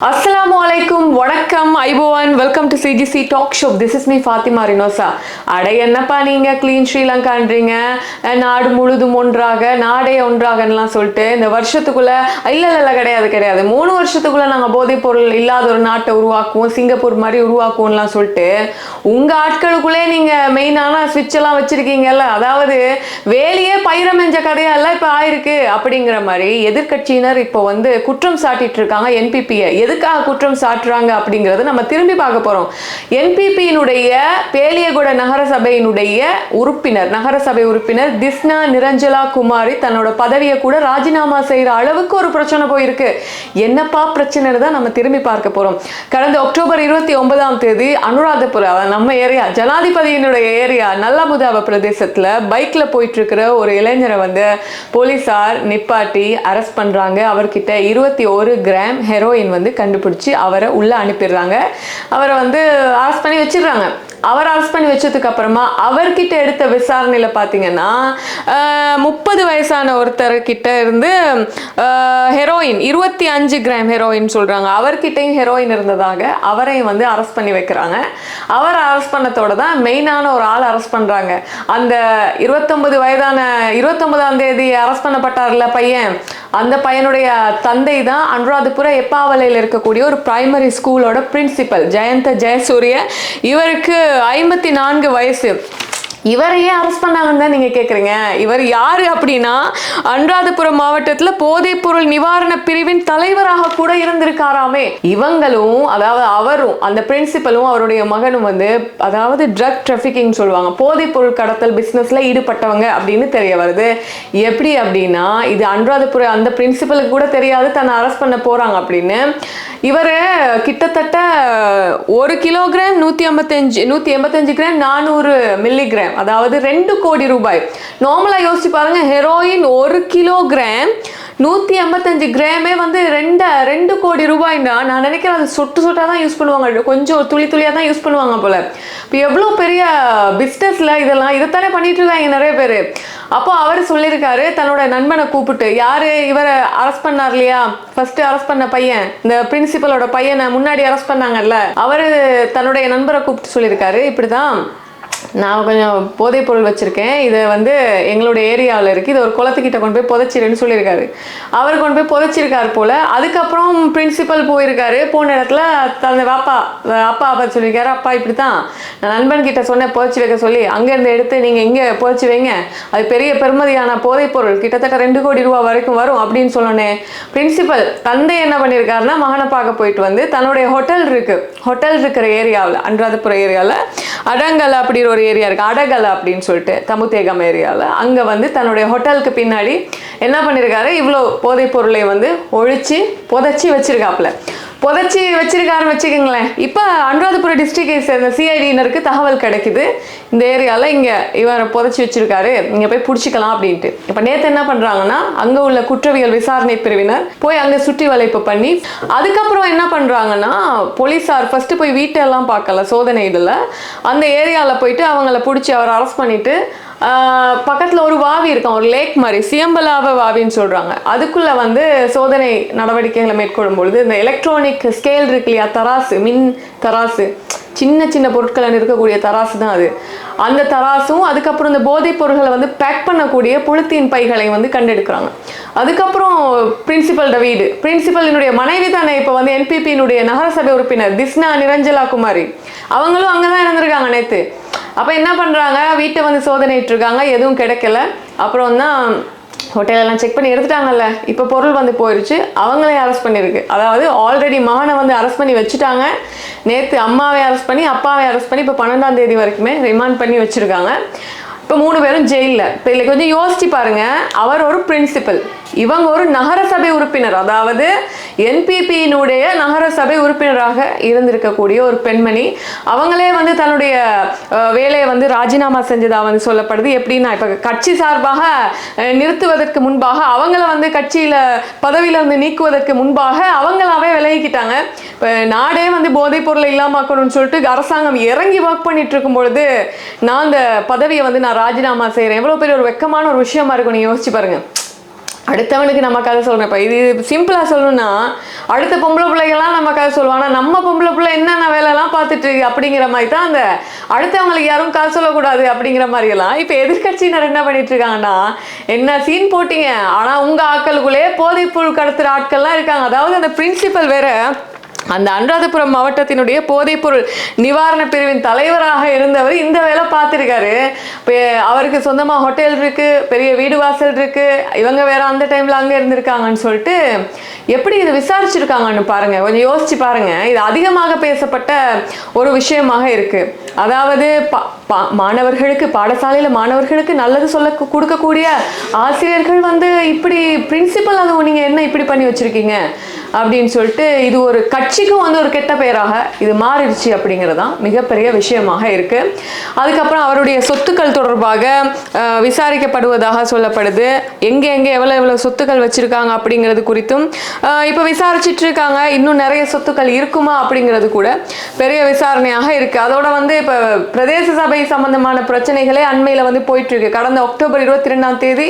আসসালাম அலைக்கும் வணக்கம். Ayubowan welcome to CGC talk show this is me Fathima Rinosa அட என்னப்பா நீங்க? க்ளீன் ஸ்ரீலங்கான்றீங்க. நாடு முழுதும் ஒன்றாக நாடே ஒன்றாகலாம் சொல்லிட்டு இந்த வருஷத்துக்குள்ளே இல்லை இல்லை கிடையாது கிடையாது. மூணு வருஷத்துக்குள்ளே நாங்கள் போதைப் பொருள் இல்லாத ஒரு நாட்டை உருவாக்குவோம் சிங்கப்பூர் மாதிரி உருவாக்குவோம்லாம் சொல்லிட்டு உங்க ஆட்களுக்குள்ளே நீங்கள் மெயினான ஸ்விட்ச் எல்லாம் அதாவது வேலையே பயிரமெஞ்ச கதையெல்லாம் இப்போ ஆயிருக்கு? அப்படிங்கிற மாதிரி எதிர்க்கட்சியினர் இப்போ வந்து குற்றம் சாட்டிட்டு இருக்காங்க என்பிபியை எதுக்காக குற்றம் சாட்டுறாங்க அப்படிங்கறத நம்ம திரும்பி பார்க்க போறோம். என்பிபியினுடைய பேலியகுட நகரசபையினுடைய உறுப்பினர் நகரசபை உறுப்பினர் திஸ்னா நிரஞ்சலா குமாரி தன்னோட பதவியை கூட ராஜினாமா செய்யற அளவுக்கு ஒரு பிரச்சனை போயிருக்கு. என்னப்பா பிரச்சனை தான் நம்ம திரும்பி பார்க்க போறோம். கடந்த அக்டோபர் இருபத்தி ஒன்பதாம் தேதி அனுராதபுரம் நம்ம ஏரியா ஜனாதிபதியினுடைய ஏரியா நல்லமுதாவ பிரதேசத்துல பைக்ல போயிட்டு இருக்கிற ஒரு இளைஞரை வந்து போலீஸார் நிப்பாட்டி அரெஸ்ட் பண்றாங்க. அவர்கிட்ட இருபத்தி ஒரு கிராம் ஹெரோயின் வந்து கண்டுபிடிச்சி அவரை உள்ளே அனுப்பிடுறாங்க. அவரை வந்து அரெஸ்ட் பண்ணி வச்சிடுறாங்க. அவர் அரெஸ்ட் பண்ணி வச்சதுக்கு அப்புறமா அவர்கிட்ட எடுத்த விசாரணையில் பார்த்தீங்கன்னா முப்பது வயசான ஒருத்தர் கிட்ட இருந்து ஹெரோயின் இருபத்தி அஞ்சு கிராம் ஹெரோயின் சொல்கிறாங்க அவர்கிட்டயும் ஹெரோயின் இருந்ததாக அவரையும் வந்து அரெஸ்ட் பண்ணி வைக்கிறாங்க. அவர் அரெஸ்ட் பண்ணத்தோட தான் மெயினான ஒரு ஆள் அரெஸ்ட் பண்ணுறாங்க அந்த இருபத்தொம்பது வயதான இருபத்தொம்பதாம் தேதி அரெஸ்ட் பண்ணப்பட்டார்ல பையன். அந்த பையனுடைய தந்தை தான் அனுராதபுர எப்பாவலையில் இருக்கக்கூடிய ஒரு பிரைமரி ஸ்கூலோட பிரின்சிபல் ஜெயந்த ஜெயசூரிய. இவருக்கு ஐம்பத்தி நான்கு வயசு. இவரை ஏன் அரெஸ்ட் பண்ணாங்கன்னு தான் நீங்க கேக்குறீங்க? இவர் யாரு அப்படின்னா அனுராதபுரம் மாவட்டத்துல போதைப்பொருள் நிவாரண பிரிவின் தலைவராக கூட இருந்திருக்காராமே. இவங்களும் அதாவது அவரும் அந்த பிரின்சிபலும் அவருடைய மகனும் வந்து அதாவது ட்ரக் டிராஃபிக்கிங் சொல்லுவாங்க. போதைப்பொருள் கடத்தல் பிசினஸ்ல ஈடுபட்டவங்க அப்படின்னு தெரிய வருது. எப்படி அப்படின்னா இது அனுராதபுரம் அந்த பிரின்சிபலுக்கு கூட தெரியாது தன்னை அரெஸ்ட் பண்ண போறாங்க அப்படின்னு. இவர் கிட்டத்தட்ட ஒரு கிலோகிராம் நூற்றி ஐம்பத்தஞ்சு நூற்றி எண்பத்தஞ்சு கிராம் நானூறு மில்லிகிராம் அதாவது ரெண்டு கோடி ரூபாய். நார்மலாக யோசிச்சு பாருங்க ஹெரோயின் ஒரு கிலோகிராம் நூற்றி ஐம்பத்தஞ்சு கிராமே வந்து ரெண்டு ரெண்டு கோடி ரூபாய்னா நான் நினைக்கிறேன் அது சொட்டு சொட்டாக தான் யூஸ் பண்ணுவாங்க. கொஞ்சம் துளி துளியாக தான் யூஸ் பண்ணுவாங்க போல். இப்போ எவ்வளோ பெரிய பிஸ்னஸில் இதெல்லாம் இதைத்தானே பண்ணிட்டு இருக்காங்க நிறைய பேர். அப்போ அவர் சொல்லியிருக்காரு தன்னோட நண்பனை கூப்பிட்டு யார் இவரை அரெஸ்ட் பண்ணார் இல்லையா? ஃபர்ஸ்ட் அரெஸ்ட் பண்ண பையன் இந்த பிரின்சிபலோட பையனை முன்னாடி அரெஸ்ட் பண்ணாங்கல்ல. அவர் தன்னுடைய நண்பரை கூப்பிட்டு சொல்லியிருக்காரு இப்படிதான் நான் கொஞ்சம் போதைப் பொருள் வச்சுருக்கேன். இதை வந்து எங்களுடைய ஏரியாவில் இருக்குது இது ஒரு குளத்துக்கிட்ட கொண்டு போய் புதைச்சிருன்னு சொல்லியிருக்காரு. அவர் கொண்டு போய் புதைச்சிருக்காரு போல். அதுக்கப்புறம் பிரின்சிபல் போயிருக்காரு. போன இடத்துல தனது அப்பா அப்பா அப்பா சொல்லியிருக்காரு அப்பா இப்படி தான் நான் நண்பன் கிட்ட சொன்னேன் புதைச்சி வைக்க சொல்லி. அங்கேருந்து எடுத்து நீங்கள் இங்கே புதைச்சி வைங்க. அது பெரிய பெருமதியான போதைப் பொருள். கிட்டத்தட்ட ரெண்டு கோடி ரூபா வரைக்கும் வரும் அப்படின்னு சொன்னோன்னே பிரின்சிபல் தந்தை என்ன பண்ணியிருக்காருன்னா மகனை பார்க்க போயிட்டு வந்து தன்னுடைய ஹோட்டல் இருக்கு. ஹோட்டல் இருக்கிற ஏரியாவில் அன்றாதபுரம் ஏரியாவில் அடங்கல் அப்படி ஒரு ஏரியா இருக்கு அடகல அப்படின்னு சொல்லிட்டு தமுத்தேகம் ஏரியாவில் அங்கே வந்து தன்னுடைய ஹோட்டலுக்கு பின்னாடி என்ன பண்ணியிருக்காரு இவ்வளோ போதைப் பொருளை வந்து ஒழிச்சு புதைச்சி வச்சிருக்காப்புல. புதைச்சி வச்சிருக்காருன்னு வச்சுக்கோங்களேன். இப்போ அனுராதபுர டிஸ்ட்ரிக்டை சேர்ந்த சிஐடியினருக்கு தகவல் கிடைக்குது. இந்த ஏரியாவில் இங்கே இவரை புதைச்சி வச்சிருக்காரு. இங்கே போய் பிடிச்சிக்கலாம் அப்படின்ட்டு. இப்போ நேற்று என்ன பண்ணுறாங்கன்னா அங்கே உள்ள குற்றவியல் விசாரணை பிரிவினர் போய் அங்கே சுற்றி வளைப்பு பண்ணி அதுக்கப்புறம் என்ன பண்ணுறாங்கன்னா போலீஸார் ஃபஸ்ட்டு போய் வீட்டெல்லாம் பார்க்கல சோதனை இதில். அந்த ஏரியாவில் போயிட்டு அவங்கள பிடிச்சி அவர் அரெஸ்ட் பண்ணிவிட்டு பக்கத்தில் ஒரு வாவி இருக்கும் ஒரு லேக் மாதிரி சியம்பலாவ வாவின்னு சொல்கிறாங்க அதுக்குள்ளே வந்து சோதனை நடவடிக்கைகளை மேற்கொள்ளும் பொழுது இந்த எலக்ட்ரானிக் ஸ்கேல் இருக்கு இல்லையா தராசு மின் தராசு சின்ன சின்ன பொருட்களை இருக்கக்கூடிய தராசு தான் அது. அந்த தராசும் அதுக்கப்புறம் இந்த போதைப் பொருட்களை வந்து பேக் பண்ணக்கூடிய புளுத்தீன் பைகளை வந்து கண்டெடுக்கிறாங்க. அதுக்கப்புறம் பிரின்சிபல் வீடு. பிரின்சிபலினுடைய மனைவி தானே இப்போ வந்து என்பிபியினுடைய நகரசபை உறுப்பினர் திஸ்னா நிரஞ்சலா குமாரி. அவங்களும் அங்கே தான் இருந்திருக்காங்க நேற்று அப்போ என்ன பண்ணுறாங்க வீட்டை வந்து சோதனைட்டு இருக்காங்க எதுவும் கிடைக்கல. அப்புறம் தான் ஹோட்டலெல்லாம் செக் பண்ணி எடுத்துட்டாங்கல்ல. இப்போ பொருள் வந்து போயிடுச்சு அவங்களையும் அரெஸ்ட் பண்ணியிருக்கு. அதாவது ஆல்ரெடி மகனை வந்து அரெஸ்ட் பண்ணி வச்சுட்டாங்க. நேற்று அம்மாவை அரெஸ்ட் பண்ணி அப்பாவை அரெஸ்ட் பண்ணி இப்போ பன்னெண்டாம் தேதி வரைக்குமே ரிமாண்ட் பண்ணி வச்சுருக்காங்க. இப்போ மூணு பேரும் ஜெயிலில் இப்போ இல்லை கொஞ்சம் யோசிச்சு பாருங்கள் அவர் ஒரு பிரின்சிபல் இவங்க ஒரு நகரசபை உறுப்பினர். அதாவது என்பிபியினுடைய நகரசபை உறுப்பினராக இருந்திருக்கக்கூடிய ஒரு பெண்மணி. அவங்களே வந்து தன்னுடைய வேலையை வந்து ராஜினாமா செஞ்சதாக வந்து சொல்லப்படுது. எப்படின்னா இப்போ கட்சி சார்பாக நிறுத்துவதற்கு முன்பாக அவங்கள வந்து கட்சியில் பதவியில வந்து நீக்குவதற்கு முன்பாக அவங்களாவே விலகிக்கிட்டாங்க. இப்போ நாடே வந்து போதைப் பொருளை இல்லாமக்கணும்னு சொல்லிட்டு அரசாங்கம் இறங்கி ஒர்க் பண்ணிட்டு இருக்கும் பொழுது நான் அந்த பதவியை வந்து நான் ராஜினாமா செய்கிறேன் எவ்வளோ பெரிய ஒரு வெக்கமான ஒரு விஷயமா இருக்கும். நீங்க யோசிச்சு பாருங்க. அடுத்தவனுக்கு நம்ம கதை சொல்றோம் இப்போ இது சிம்பிளாக சொல்லணும்னா அடுத்த பொம்பளை பிள்ளைகள்லாம் நம்ம கதை சொல்லுவோம் நம்ம பொம்பளை பிள்ளை என்னென்ன வேலைலாம் பார்த்துட்டு அப்படிங்கிற மாதிரி தான் அந்த அடுத்தவங்களுக்கு யாரும் கதை சொல்லக்கூடாது அப்படிங்கிற மாதிரி எல்லாம் இப்போ எதிர்கட்சியினர் என்ன பண்ணிட்டு இருக்காங்கன்னா என்ன சீன் போட்டீங்க? ஆனால் உங்கள் ஆட்களுக்குள்ளே போதைப்பொருள் கடத்துகிற ஆட்கள்லாம் இருக்காங்க. அதாவது அந்த பிரின்சிபல் வேற. அந்த அனுராதபுரம் மாவட்டத்தினுடைய போதைப்பொருள் நிவாரண பிரிவின் தலைவராக இருந்தவர் இந்த வேலை பார்த்துருக்காரு. இப்போ அவருக்கு சொந்தமாக ஹோட்டல் இருக்கு பெரிய வீடு வாசல் இருக்கு. இவங்க வேற அந்த டைம்ல அங்கே இருந்திருக்காங்கன்னு சொல்லிட்டு எப்படி இதை விசாரிச்சிருக்காங்கன்னு பாருங்க. கொஞ்சம் யோசிச்சு பாருங்க. இது அதிகமாக பேசப்பட்ட ஒரு விஷயமாக இருக்கு. அதாவது பா- பா- மாணவர்களுக்கு பாடசாலையில் மாணவர்களுக்கு நல்லது சொல்ல கொடுக்கக்கூடிய ஆசிரியர்கள் வந்து இப்படி பிரின்சிபல் அதுவும் நீங்கள் என்ன இப்படி பண்ணி வச்சிருக்கீங்க? அப்படின்னு சொல்லிட்டு இது ஒரு கட்சிக்கும் வந்து ஒரு கெட்ட பெயராக இது மாறிடுச்சு அப்படிங்கிறது தான் மிகப்பெரிய விஷயமாக இருக்குது அதுக்கப்புறம் அவருடைய சொத்துக்கள் தொடர்பாக விசாரிக்கப்படுவதாக சொல்லப்படுது. எங்கே எங்கே எவ்வளோ எவ்வளோ சொத்துக்கள் வச்சுருக்காங்க அப்படிங்கிறது குறித்தும் இப்போ விசாரிச்சிட்டு இருக்காங்க. இன்னும் நிறைய சொத்துக்கள் இருக்குமா அப்படிங்கிறது கூட பெரிய விசாரணையாக இருக்குது அதோட வந்து இப்போ பிரதேச சபை சம்பந்தமான பிரச்சனைகளே அண்மையில் வந்து போயிட்டு இருக்கு கடந்த அக்டோபர் இருபத்தி ரெண்டாம் தேதி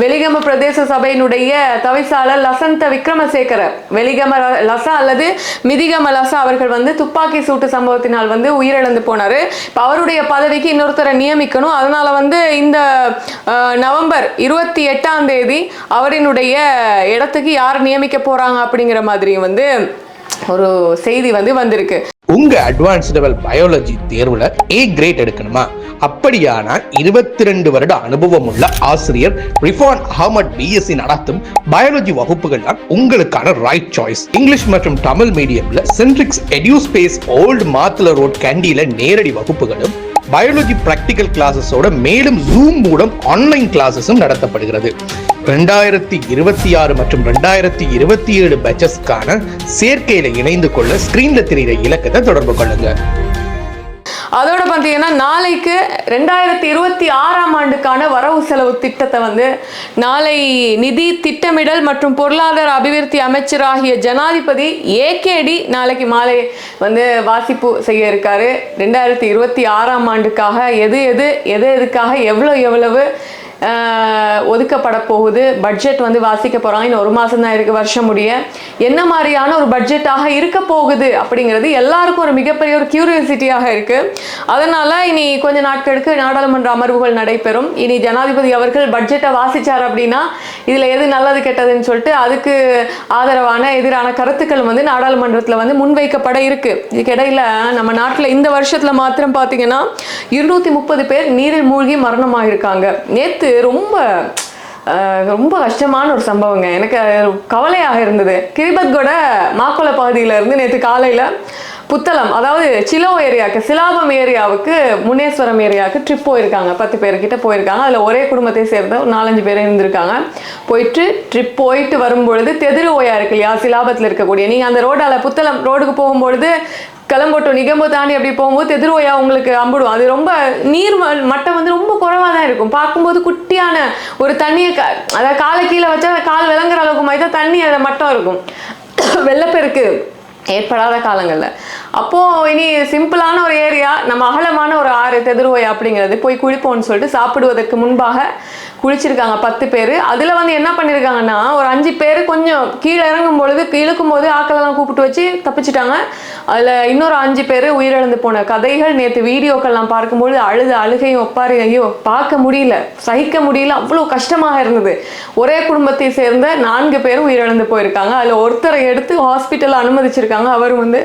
வெலிகம பிரதேச சபையினுடைய தவிசாளர் லசந்த விக்ரமசேகர வெலிகம லசா அல்லது மிதிகம லசா அவர்கள் வந்து துப்பாக்கி சூட்டு சம்பவத்தினால் வந்து உயிரிழந்து போனார். இப்போ அவருடைய பதவிக்கு இன்னொருத்தரை நியமிக்கணும். அதனால வந்து இந்த நவம்பர் இருபத்தி எட்டாம் தேதி அவரினுடைய இடத்துக்கு யார் நியமிக்க போகிறாங்க அப்படிங்கிற மாதிரி வந்து ஒரு செய்தி வந்து வந்திருக்கு. உங்க அட்வான்ஸ் லெவல் பயாலஜி தேர்வுல ஏ கிரேட் எடுக்கணுமா? அப்படியானால் இருபத்தி ரெண்டு வருட அனுபவம் உள்ள ஆசிரியர் ரிஃபான் அகமட் பிஎஸ்சி நடத்தும் பயாலஜி வகுப்புகள் தான் உங்களுக்கான ரைட் சாய்ஸ் இங்கிலீஷ் மற்றும் Tamil மீடியம்ல Centrix Eduspace old Matale road கேண்டியில நேரடி வகுப்புகளும் பயாலஜி பிராக்டிக்கல் கிளாஸஸோட மேலும் ஜூம் மூலம் ஆன்லைன் கிளாஸஸும் நடத்தப்படுகிறது. ரெண்டாயிரத்தி இருபத்தி ஆறு மற்றும் ரெண்டாயிரத்தி இருபத்தி ஏழு பேச்சஸ்க்கான சேர்க்கையில இணைந்து கொள்ள ஸ்கிரீன்ல தெரிகிற இலக்கத்தை தொடர்பு கொள்ளுங்க. அதோட பார்த்தீங்கன்னா நாளைக்கு ரெண்டாயிரத்தி இருபத்தி ஆறாம் ஆண்டுக்கான வரவு செலவு திட்டத்தை வந்து நாளை நிதி திட்டமிடல் மற்றும் பொருளாதார அபிவிருத்தி அமைச்சராகிய ஜனாதிபதி ஏகேடி நாளைக்கு மாலை வந்து வாசிப்பு செய்ய இருக்காரு. ரெண்டாயிரத்தி இருபத்தி ஆறாம் ஆண்டுக்காக எது எது எது எதுக்காக எவ்வளோ எவ்வளவு ஒதுக்கப்பட போகுது பட்ஜெட் வந்து வாசிக்க போகிறாங்க இன்னும் ஒரு மாதம் தான் இருக்குது வருஷம் முடிய. என்ன மாதிரியான ஒரு பட்ஜெட்டாக இருக்க போகுது அப்படிங்கிறது எல்லாருக்கும் ஒரு மிகப்பெரிய ஒரு கியூரியாசிட்டியாக இருக்குது அதனால் இனி கொஞ்ச நாட்களுக்கு நாடாளுமன்ற அமர்வுகள் நடைபெறும். இனி ஜனாதிபதி அவர்கள் பட்ஜெட்டை வாசித்தார் அப்படின்னா இதில் எது நல்லது கெட்டதுன்னு சொல்லிட்டு அதுக்கு ஆதரவான எதிரான கருத்துக்கள் வந்து நாடாளுமன்றத்தில் வந்து முன்வைக்கப்பட இருக்கு. இதுக்கிடையில் நம்ம நாட்டில் இந்த வருஷத்தில் மாத்திரம் பார்த்தீங்கன்னா இருநூத்தி முப்பது பேர் நீரில் மூழ்கி மரணமாயிருக்காங்க. நேற்று ரொம்ப ரொம்ப கஷ்டமான ஒரு சம்பவங்க. எனக்கு கவலையாக இருந்தது. கிரிபத்கோட மாக்கொல பகுதியில இருந்து நேற்று காலையில் புத்தளம் அதாவது சிலோ ஏரியாவுக்கு சிலாபம் ஏரியாவுக்கு முன்னேஸ்வரம் ஏரியாவுக்கு ட்ரிப் போயிருக்காங்க. பத்து பேர்கிட்ட போயிருக்காங்க. அதில் ஒரே குடும்பத்தை சேர்ந்த ஒரு நாலஞ்சு பேர் இருந்திருக்காங்க. போயிட்டு ட்ரிப் போயிட்டு வரும்பொழுது தெதிரு ஓயா இருக்கு இல்லையா? சிலாபத்தில் இருக்கக்கூடிய நீங்கள் அந்த ரோடால புத்தளம் ரோடுக்கு போகும்பொழுது கிளம்பட்டும் நிகம்பு தாண்டி அப்படி போகும்போது எதிர்வையா உங்களுக்கு அம்பிடும். அது ரொம்ப நீர் மட்டம் வந்து ரொம்ப குறைவாக தான் இருக்கும். பார்க்கும்போது குட்டியான ஒரு தண்ணியை க அதாவது காலை கீழே வச்சா கால் விளங்குற அளவுக்கு மாதிரி தான் தண்ணி அதில் மட்டம் இருக்கும். வெள்ளப்பெருக்கு ஏற்படாத காலங்களில். அப்போது இனி சிம்பிளான ஒரு ஏரியா நம்ம அகலமான ஒரு ஆறு தெதிர்வோய் அப்படிங்கிறது போய் குளிப்போம்னு சொல்லிட்டு சாப்பிடுவதற்கு முன்பாக குளிச்சிருக்காங்க பத்து பேர். அதில் வந்து என்ன பண்ணியிருக்காங்கன்னா ஒரு அஞ்சு பேர் கொஞ்சம் கீழே இறங்கும் பொழுது இழுக்கும் போது ஆக்களெல்லாம் கூப்பிட்டு வச்சு தப்பிச்சிட்டாங்க. அதில் இன்னொரு அஞ்சு பேர் உயிரிழந்து போன கதைகள். நேற்று வீடியோக்கள்லாம் பார்க்கும்போது அழுது அழுகையும் ஒப்பாரி ஐயோ பார்க்க முடியல. சகிக்க முடியல. அவ்வளோ கஷ்டமாக இருந்தது. ஒரே குடும்பத்தை சேர்ந்த நான்கு பேரும் உயிரிழந்து போயிருக்காங்க. அதில் ஒருத்தரை எடுத்து ஹாஸ்பிட்டலில் அனுமதிச்சிருக்காங்க. அவர் வந்து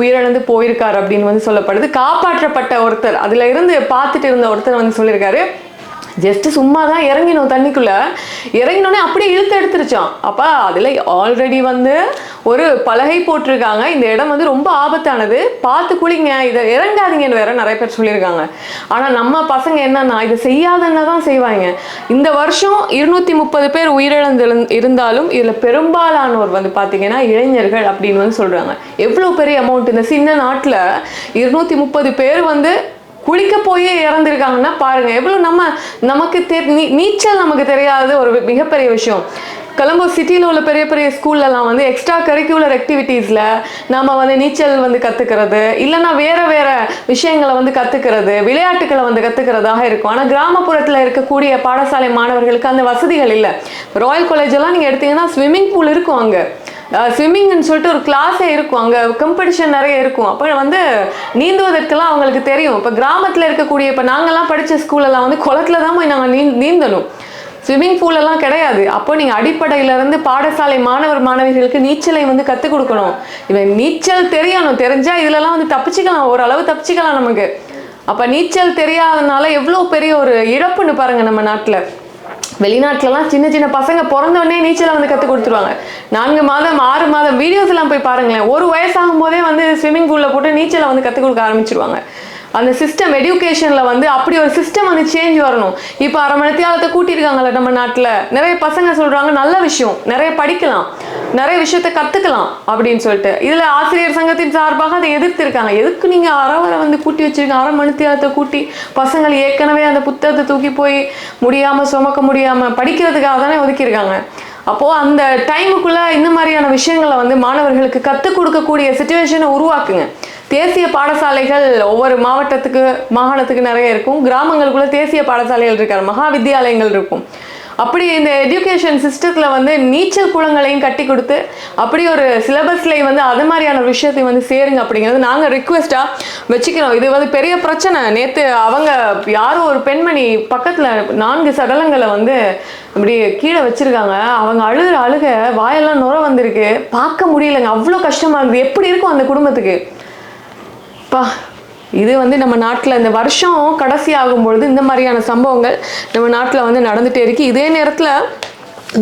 உயிரிழந்து போயிருக்கார் அப்படின்னு வந்து சொல்லப்படுது. காப்பாற்றப்பட்ட ஒருத்தர். அதில் இருந்து பார்த்துட்டு இருந்த ஒருத்தர் வந்து சொல்லியிருக்காரு. ஜஸ்ட் சும்மா தான் இறங்கினோம் தண்ணிக்குள்ள. இறங்கினோடனே அப்படியே இழுத்து எடுத்துருச்சோம். அப்போ அதில் ஆல்ரெடி வந்து ஒரு பலகை போட்டிருக்காங்க. இந்த இடம் வந்து ரொம்ப ஆபத்தானது. பார்த்து குளிங்க. இதை இறங்காதீங்கன்னு வேற நிறைய பேர் சொல்லியிருக்காங்க. ஆனால் நம்ம பசங்க என்னன்னா இதை செய்யாதன்னா தான் செய்வாங்க. இந்த வருஷம் இருநூத்தி முப்பது பேர் உயிரிழந்து இருந்தாலும் இதில் பெரும்பாலானோர் வந்து பார்த்தீங்கன்னா இளைஞர்கள் அப்படின்னு வந்து சொல்றாங்க. எவ்வளோ பெரிய அமௌண்ட் இந்த சின்ன நாட்டில் இருநூத்தி முப்பது பேர் வந்து குளிக்க போயே இறந்துருக்காங்கன்னா பாருங்க. எவ்வளோ நம்ம நமக்கு தெ நீ- நீச்சல் நமக்கு தெரியாத ஒரு மிகப்பெரிய விஷயம். கொலம்போ சிட்டியில் உள்ள பெரிய பெரிய ஸ்கூல்லலாம் வந்து எக்ஸ்ட்ரா கரிக்குலர் ஆக்டிவிட்டீஸில் நம்ம வந்து நீச்சல் வந்து கற்றுக்கிறது இல்லைன்னா வேறு வேறு விஷயங்களை வந்து கற்றுக்கிறது விளையாட்டுகளை வந்து கற்றுக்கிறதாக இருக்கும். ஆனால் கிராமப்புறத்தில் இருக்கக்கூடிய பாடசாலை மாணவர்களுக்கு அந்த வசதிகள் இல்லை. ராயல் காலேஜெல்லாம் நீங்கள் எடுத்தீங்கன்னா ஸ்விம்மிங் பூல் இருக்கும் அங்கே. ஸ்விம்மிங்னு சொல்லிட்டு ஒரு கிளாஸே இருக்கும். அங்கே காம்படிஷன் நிறைய இருக்கும். அப்போ வந்து நீந்துவதற்கெல்லாம் அவங்களுக்கு தெரியும். இப்போ கிராமத்தில் இருக்கக்கூடிய இப்போ நாங்கள்லாம் படித்த ஸ்கூலெல்லாம் வந்து குளத்துல தான் போய் நாங்கள் நீ நீந்தணும். ஸ்விம்மிங் பூலெல்லாம் கிடையாது. அப்போ நீங்கள் அடிப்படையிலேருந்து பாடசாலை மாணவர் மாணவிகளுக்கு நீச்சலை வந்து கற்றுக் கொடுக்கணும். இவன் நீச்சல் தெரியணும் தெரிஞ்சால் இதுலலாம் வந்து தப்பிச்சிக்கலாம். ஓரளவு தப்பிச்சிக்கலாம் நமக்கு. அப்போ நீச்சல் தெரியாதனால எவ்வளோ பெரிய ஒரு இழப்புன்னு பாருங்கள் நம்ம நாட்டில். வெளிநாட்டிலலாம் சின்ன சின்ன பசங்க பிறந்தவொடனே நீச்சலை வந்து கற்றுக் கொடுத்துருவாங்க. நான்கு மாதம் ஆறு மாதம் வீடியோஸ் எல்லாம் போய் பாருங்களேன். ஒரு வயசாகும் போதே வந்து ஸ்விம்மிங் பூலில் போட்டு நீச்சலை வந்து கற்றுக் கொடுக்க ஆரம்பிச்சிருவாங்க. அந்த சிஸ்டம் எடுக்கேஷனில் வந்து அப்படி ஒரு சிஸ்டம் வந்து சேஞ்ச் வரணும். இப்போ அரை மணி நேரத்தை கூட்டியிருக்காங்கல்ல நம்ம நாட்டில். நிறைய பசங்க சொல்கிறாங்க நல்ல விஷயம். நிறைய படிக்கலாம். நிறைய விஷயத்த கற்றுக்கலாம் அப்படின்னு சொல்லிட்டு. இதில் ஆசிரியர் சங்கத்தின் சார்பாக அதை எதிர்த்திருக்காங்க. எதுக்கு நீங்கள் அரை வரை வந்து கூட்டி வச்சிருக்கீங்க அரை மணி நேரத்தை கூட்டி பசங்கள் ஏற்கனவே அந்த புத்தகத்தை தூக்கி போய் முடியாமல் சுமக்க முடியாமல் படிக்கிறதுக்காக தானே ஒதுக்கியிருக்காங்க. அப்போது அந்த டைமுக்குள்ளே இந்த மாதிரியான விஷயங்களை வந்து மாணவர்களுக்கு கற்றுக் கொடுக்கக்கூடிய சுச்சுவேஷனை உருவாக்குங்க. தேசிய பாடசாலைகள் ஒவ்வொரு மாவட்டத்துக்கு மாகாணத்துக்கு நிறைய இருக்கும். கிராமங்களுக்குள்ள தேசிய பாடசாலைகள் இருக்கார் மகா வித்தியாலயங்கள் இருக்கும். அப்படி இந்த எஜுகேஷன் சிஸ்டத்தில் வந்து நீச்சல் குளங்களையும் கட்டி கொடுத்து அப்படி ஒரு சிலபஸ்லேயும் வந்து அது மாதிரியான ஒரு வந்து சேருங்க அப்படிங்கிறது நாங்கள் ரிக்வெஸ்ட்டாக வச்சுக்கிறோம். இது வந்து பெரிய பிரச்சனை. நேற்று அவங்க யாரோ ஒரு பெண்மணி பக்கத்தில் நான்கு சடலங்களை வந்து இப்படி கீழே வச்சுருக்காங்க. அவங்க அழுகிற அழுக வாயெல்லாம் நுர வந்திருக்கு. பார்க்க முடியலைங்க. அவ்வளோ கஷ்டமாக இருந்தது எப்படி இருக்கும் அந்த குடும்பத்துக்கு? பா இது வந்து நம்ம நாட்டில் இந்த வருஷம் கடைசி ஆகும் பொழுது இந்த மாதிரியான சம்பவங்கள் நம்ம நாட்டில் வந்து நடந்துகிட்டே இருக்கு. இதே நேரத்தில்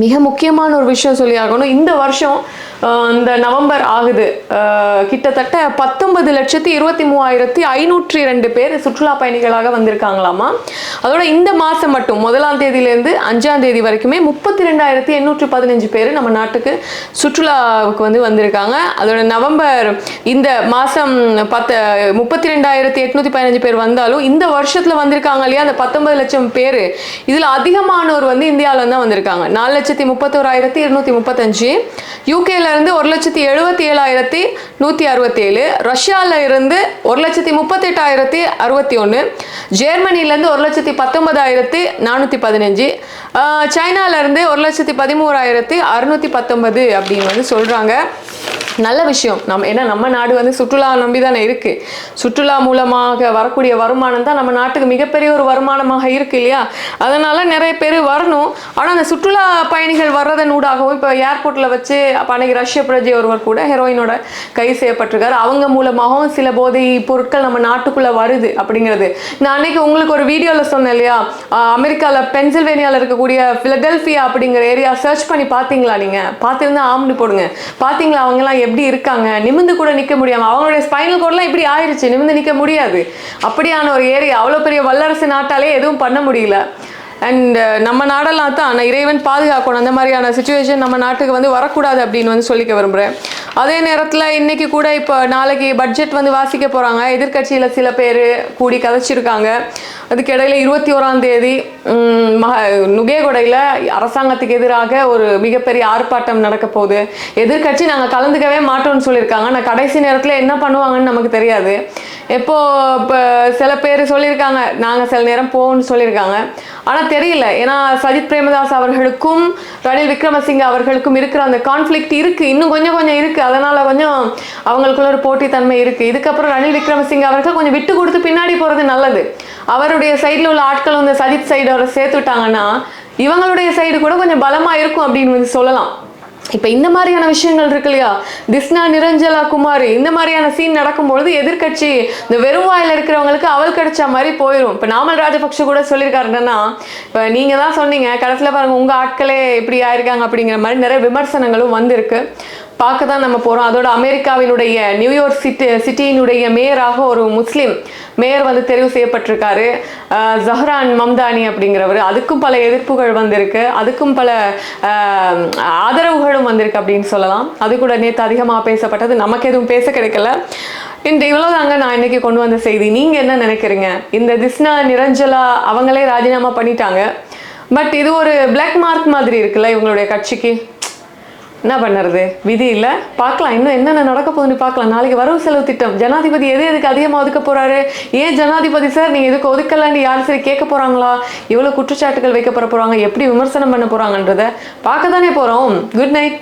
மிக முக்கியமான ஒரு விஷயம் சொல்லி ஆகணும். இந்த வருஷம் இந்த நவம்பர் ஆகுது. கிட்டத்தட்ட பத்தொன்பது லட்சத்தி இருபத்தி மூவாயிரத்தி ஐநூற்றி ரெண்டு பேர் சுற்றுலா பயணிகளாக வந்திருக்காங்களாமா? அதோட இந்த மாதம் மட்டும் முதலாம் தேதியிலேருந்து அஞ்சாம் தேதி வரைக்குமே முப்பத்தி ரெண்டாயிரத்தி எண்ணூற்றி பதினஞ்சு பேர் நம்ம நாட்டுக்கு சுற்றுலாவுக்கு வந்து வந்திருக்காங்க. அதோட நவம்பர் இந்த மாதம் பத்து முப்பத்தி ரெண்டாயிரத்தி எட்நூற்றி பதினஞ்சு பேர் வந்தாலும் இந்த வருஷத்தில் வந்திருக்காங்க இல்லையா? அந்த பத்தொன்பது லட்சம் பேர். இதில் அதிகமானோர் வந்து இந்தியாவில் தான் வந்திருக்காங்க. நாலு லட்சத்தி முப்பத்தோராயிரத்தி இருநூத்தி முப்பத்தஞ்சு. யூகேல இருந்து ஒரு லட்சத்தி எழுபத்தி ஏழாயிரத்தி நூற்றி அறுபத்தேழு. ரஷ்யாவில் இருந்து ஒரு லட்சத்தி முப்பத்தெட்டாயிரத்தி அறுபத்தி ஒன்று ஜெர்மனிலேருந்து ஒரு லட்சத்தி பத்தொன்பதாயிரத்தி நானூற்றி பதினஞ்சு. சைனால இருந்து ஒரு லட்சத்தி பதிமூறாயிரத்தி அறுநூற்றி பத்தொன்பது அப்படின்னு வந்து சொல்கிறாங்க நல்ல விஷயம். நம்ம ஏன்னா நம்ம நாடு வந்து சுற்றுலா நம்பி தானே இருக்குது சுற்றுலா மூலமாக வரக்கூடிய வருமானம் தான் நம்ம நாட்டுக்கு மிகப்பெரிய ஒரு வருமானமாக இருக்கு இல்லையா? அதனால் நிறைய பேர் வரணும். ஆனால் அந்த சுற்றுலா பயணிகள் வர்றதன் ஊடாகவும் இப்போ ஏர்போர்ட்டில் வச்சு அப்போ அன்னைக்கு ரஷ்ய பிரஜை ஒருவர் கூட ஹெரோயினோட கைது செய்யப்பட்டிருக்காரு. அவங்க மூலமாகவும் சில போதை பொருட்கள் நம்ம நாட்டுக்குள்ளே வருது அப்படிங்கிறது. நான் அன்றைக்கி உங்களுக்கு ஒரு வீடியோவில் சொன்னேன் இல்லையா? அமெரிக்காவில் பென்சில்வேனியாவில் இருக்கக்கூடிய பிலடெல்ஃபியா அப்படிங்கிற ஏரியா சர்ச் பண்ணி பார்த்தீங்களா நீங்கள் பார்த்துருந்தா ஆம்னு போடுங்க. பார்த்தீங்களா? அவங்கெல்லாம் எப்படி இருக்காங்க? நிமிந்து கூட நிற்க முடியாமல் அவங்களுடைய ஸ்பைனல் கோட்லாம் இப்படி ஆயிருச்சு நிமிந்து நிற்க முடியாது. அப்படியான ஒரு ஏரியா அவ்வளோ பெரிய வல்லரசு நாட்டாலே எதுவும் பண்ண முடியல. அண்ட் uh, நம்ம நாடெல்லாம் தான் நான் இறைவன் பாதுகாக்கணும் அந்த மாதிரியான சுச்சுவேஷன் நம்ம நாட்டுக்கு வந்து வரக்கூடாது அப்படின்னு வந்து சொல்லிக்க விரும்புகிறேன் அதே நேரத்தில் இன்னைக்கு கூட இப்போ நாளைக்கு பட்ஜெட் வந்து வாசிக்க போகிறாங்க எதிர்க்கட்சியில் சில பேர் கூடி கதைச்சிருக்காங்க. அதுக்கிடையில் இருபத்தி ஓராம் தேதி நுகேகொடையில் அரசாங்கத்துக்கு எதிராக ஒரு மிகப்பெரிய ஆர்ப்பாட்டம் நடக்க போகுது. எதிர்க்கட்சி நாங்கள் கலந்துக்கவே மாட்டோம்னு சொல்லியிருக்காங்க. ஆனால் கடைசி நேரத்தில் என்ன பண்ணுவாங்கன்னு நமக்கு தெரியாது. எப்போ இப்போ சில பேர் சொல்லியிருக்காங்க நாங்கள் சில நேரம் போவோம்னு சொல்லியிருக்காங்க. ஆனால் தெரியல. ஏன்னா சஜித் பிரேமதாஸ் அவர்களுக்கும் ரணில் விக்ரமசிங்க அவர்களுக்கும் இருக்கிற அந்த கான்ஃப்ளிக்ட் இருக்குது இன்னும் கொஞ்சம் கொஞ்சம் இருக்குது அதனால கொஞ்சம் அவங்களுக்குள்ள ஒரு போட்டித்தன்மை இருக்கு. இதுக்கப்புறம் ரணில் விக்ரமசிங்க அவர்கள் கொஞ்சம் விட்டு கொடுத்து பின்னாடி போறது நல்லது. அவருடைய சைடில் உள்ள ஆட்கள் வந்து சஜித் சைடு அவரை சேர்த்து விட்டாங்கன்னா இவங்களுடைய சைடு கூட கொஞ்சம் பலமா இருக்கும் அப்படின்னு வந்து சொல்லலாம். இப்போ இந்த மாதிரியான விஷயங்கள் இருக்கு இல்லையா? திஸ்னா நிரஞ்சலா குமாரி இந்த மாதிரியான சீன் நடக்கும்பொழுது எதிர்க்கட்சி இந்த வெறும் வாயில் இருக்கிறவங்களுக்கு அவள் கிடைச்ச மாதிரி போயிடும் இப்போ நாமல் ராஜபக்ஷ கூட சொல்லியிருக்காருன்னா இப்போ நீங்க தான் சொன்னீங்க கடைசியில் பாருங்கள் உங்கள் ஆட்களே இப்படி ஆயிருக்காங்க அப்படிங்கிற மாதிரி நிறைய விமர்சனங்களும் வந்திருக்கு. பார்க்க தான் நம்ம போகிறோம் அதோட அமெரிக்காவினுடைய நியூயார்க் சிட்டி சிட்டியினுடைய மேயராக ஒரு முஸ்லீம் மேயர் வந்து தெரிவு செய்யப்பட்டிருக்காரு. ஜஹ்ரான் மம்தானி அப்படிங்கிறவர். அதுக்கும் பல எதிர்ப்புகள் வந்திருக்கு. அதுக்கும் பல ஆதரவுகளும் வந்திருக்கு அப்படின்னு சொல்லலாம். அது கூட நேற்று அதிகமாக பேசப்பட்டது. நமக்கு எதுவும் பேச கிடைக்கல. இந்த இவ்வளோதாங்க நான் இன்னைக்கு கொண்டு வந்த செய்தி. நீங்கள் என்ன நினைக்கிறீங்க? இந்த திஸ்னா நிரஞ்சலா அவங்களே ராஜினாமா பண்ணிட்டாங்க. பட் இது ஒரு பிளாக் மார்க் மாதிரி இருக்குல்ல இவங்களுடைய கட்சிக்கு? என்ன பண்ணுறது? விதி இல்லை? பார்க்கலாம். இன்னும் என்னென்ன நடக்க போகுதுன்னு பார்க்கலாம். நாளைக்கு வரவு செலவு திட்டம். ஜனாதிபதி எது எதுக்கு அதிகமாக ஒதுக்க போகிறாரு ஏன் ஜனாதிபதி சார் நீங்கள் இதுக்கு ஒதுக்கலன்னு யார் சரி கேட்க போகிறாங்களா எவ்வளோ குற்றச்சாட்டுகள் வைக்க போகிறாங்க எப்படி விமர்சனம் பண்ண போகிறாங்கன்றத பார்க்க தானே போகிறோம் குட் நைட்